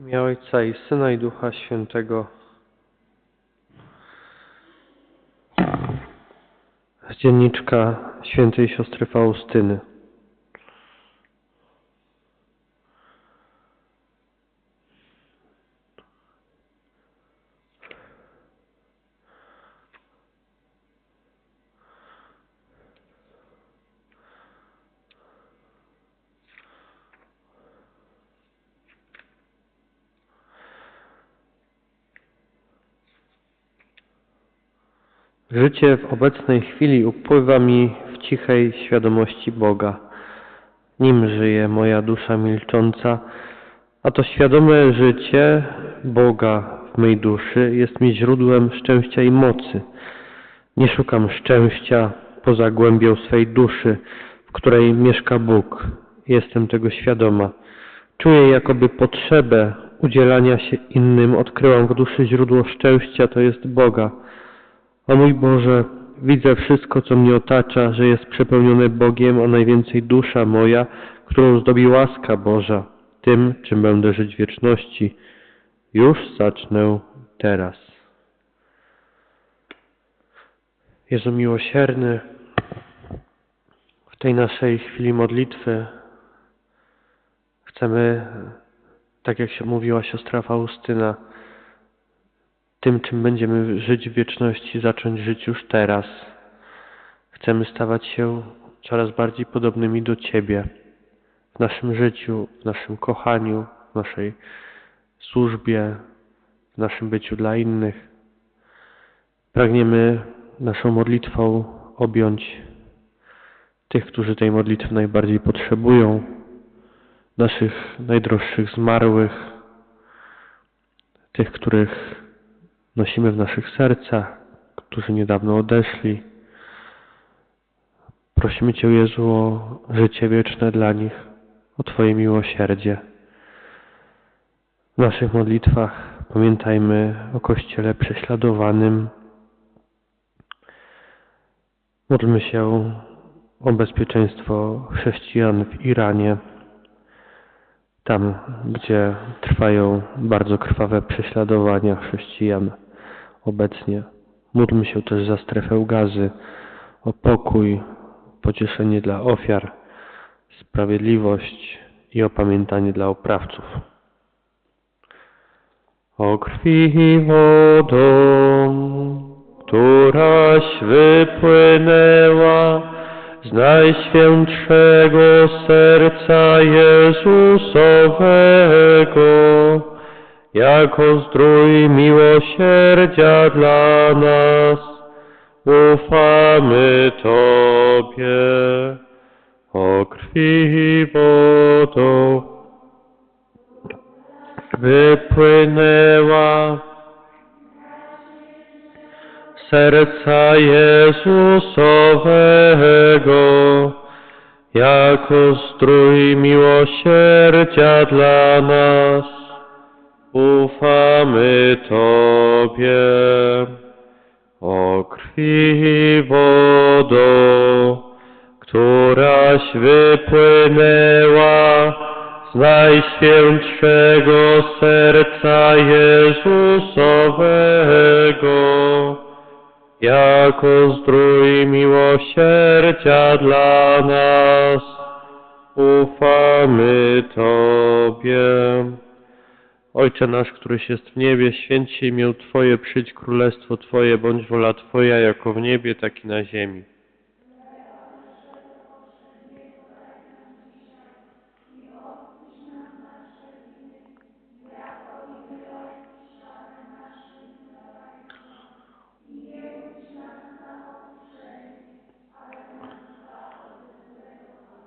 imię Ojca i Syna i Ducha Świętego. Dzienniczka świętej siostry Faustyny. Życie w obecnej chwili upływa mi w cichej świadomości Boga. Nim żyje moja dusza milcząca, a to świadome życie Boga w mej duszy jest mi źródłem szczęścia i mocy. Nie szukam szczęścia poza głębią swej duszy, w której mieszka Bóg. Jestem tego świadoma. Czuję jakoby potrzebę udzielania się innym. Odkryłam w duszy źródło szczęścia, to jest Boga. O mój Boże, widzę wszystko, co mnie otacza, że jest przepełnione Bogiem, a najwięcej dusza moja, którą zdobi łaska Boża. Tym, czym będę żyć wieczności, już zacznę teraz. Jezu miłosierny, w tej naszej chwili modlitwy chcemy, tak jak się mówiła siostra Faustyna, tym, czym będziemy żyć w wieczności, zacząć żyć już teraz. Chcemy stawać się coraz bardziej podobnymi do Ciebie w naszym życiu, w naszym kochaniu, w naszej służbie, w naszym byciu dla innych. Pragniemy naszą modlitwą objąć tych, którzy tej modlitwy najbardziej potrzebują, naszych najdroższych zmarłych, tych, których nosimy w naszych sercach, którzy niedawno odeszli. Prosimy Cię, Jezu, o życie wieczne dla nich, o Twoje miłosierdzie. W naszych modlitwach pamiętajmy o Kościele prześladowanym. Módlmy się o bezpieczeństwo chrześcijan w Iranie, tam gdzie trwają bardzo krwawe prześladowania chrześcijan obecnie. Módlmy się też za strefę gazy, o pokój, pocieszenie dla ofiar, sprawiedliwość i opamiętanie dla oprawców. O krwi i wodą, któraś wypłynęła z najświętszego serca Jezusowego, jako zdrój miłosierdzia dla nas, ufamy Tobie. O krwi wodą, wypłynęła serca Jezusowego, jako strój miłosierdzia dla nas. Ufamy Tobie, o krwi i wodo, któraś wypłynęła z najświętszego serca Jezusowego, jako zdrój miłosierdzia dla nas. Ufamy Tobie. Ojcze nasz, któryś jest w niebie, święć się imię Twoje, przyjdź królestwo Twoje, bądź wola Twoja, jako w niebie, tak i na ziemi.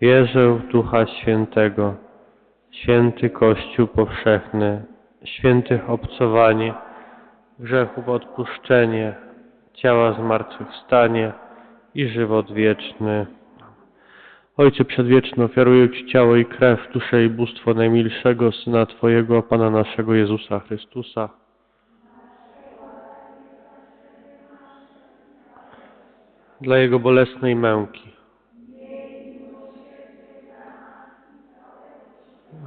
Wierzę w Ducha Świętego, święty Kościół powszechny, świętych obcowanie, grzechów odpuszczenie, ciała zmartwychwstanie i żywot wieczny. Ojcze Przedwieczny, ofiaruję Ci ciało i krew, duszę i bóstwo najmilszego Syna Twojego, Pana naszego Jezusa Chrystusa, dla Jego bolesnej męki,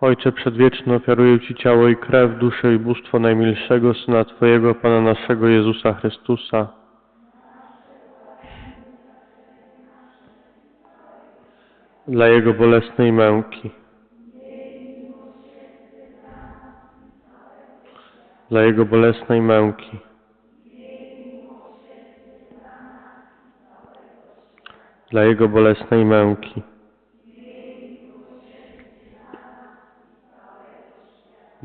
Ojcze Przedwieczny, ofiaruję Ci ciało i krew, duszę i bóstwo najmilszego Syna Twojego, Pana naszego Jezusa Chrystusa, dla Jego bolesnej męki, dla Jego bolesnej męki, dla Jego bolesnej męki.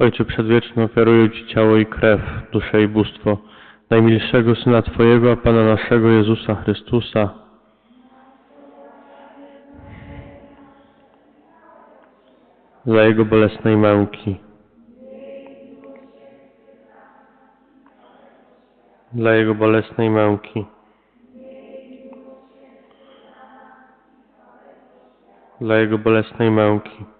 Ojcze Przedwieczny, ofiaruję Ci ciało i krew, duszę i bóstwo najmilszego Syna Twojego, a Pana naszego Jezusa Chrystusa. Dla Jego bolesnej męki. Dla Jego bolesnej męki. Dla Jego bolesnej męki.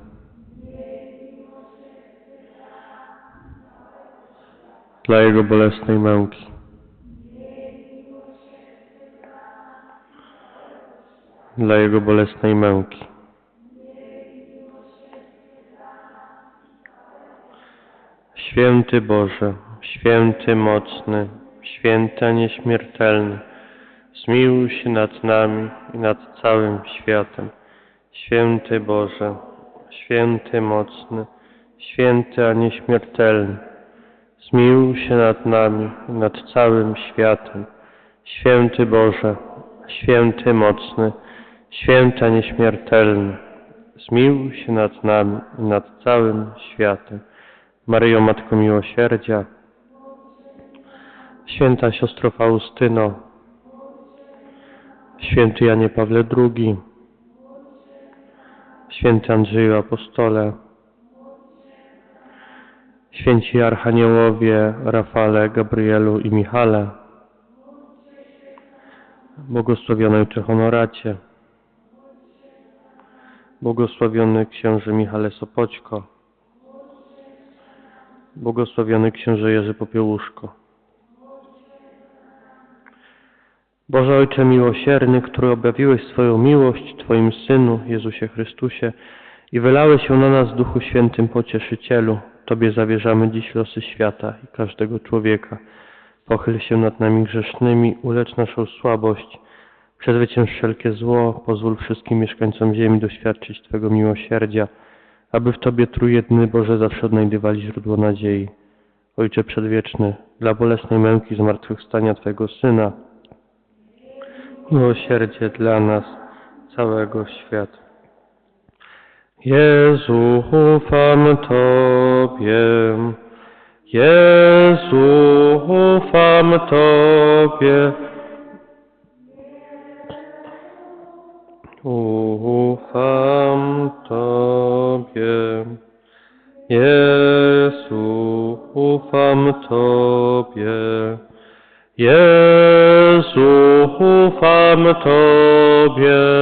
Dla Jego bolesnej męki. Dla Jego bolesnej męki. Święty Boże, święty mocny, święty nieśmiertelny, zmiłuj się nad nami i nad całym światem. Święty Boże, święty mocny, święty a nieśmiertelny, zmiłuj się nad nami i nad całym światem. Święty Boże, święty mocny, święty a nieśmiertelny, zmiłuj się nad nami i nad całym światem. Maryjo, Matko Miłosierdzia, Święta Siostro Faustyno, Święty Janie Pawle II, Święty Andrzeju Apostole, Święci Archaniołowie Rafale, Gabrielu i Michale, błogosławiony Ojcze Honoracie, błogosławiony Księże Michale Sopoćko, błogosławiony Księże Jerzy Popiełuszko. Boże Ojcze miłosierny, który objawiłeś swoją miłość Twoim Synu, Jezusie Chrystusie i wylałeś się na nas Duchu Świętym Pocieszycielu, Tobie zawierzamy dziś losy świata i każdego człowieka. Pochyl się nad nami grzesznymi, ulecz naszą słabość, przezwycięż wszelkie zło, pozwól wszystkim mieszkańcom ziemi doświadczyć Twego miłosierdzia, aby w Tobie Trójjedny Boże zawsze odnajdywali źródło nadziei. Ojcze Przedwieczny, dla bolesnej męki zmartwychwstania Twojego Syna, miłosierdzie dla nas, całego świata. Jezu, ufam Tobie. Jezu, ufam Tobie. Ufam Tobie. Jezu, ufam Tobie. Jezu, ufam Tobie.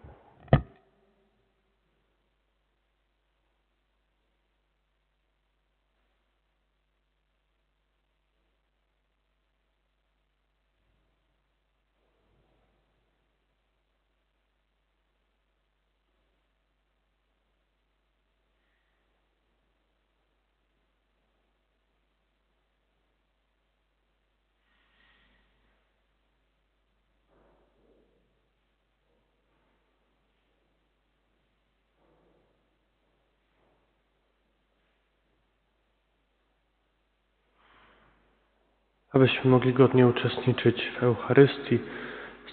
Abyśmy mogli godnie uczestniczyć w Eucharystii,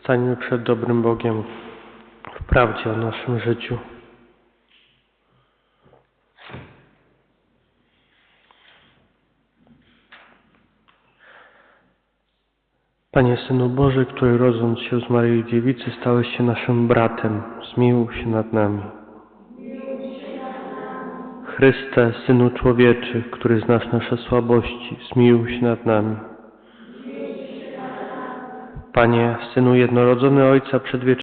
stańmy przed dobrym Bogiem w prawdzie o naszym życiu. Panie Synu Boży, który rodząc się z Maryi Dziewicy stałeś się naszym bratem, zmiłuj się nad nami. Chryste, Synu Człowieczy, który znasz nasze słabości, zmiłuj się nad nami. Panie, Synu jednorodzony Ojca Przedwiecznego,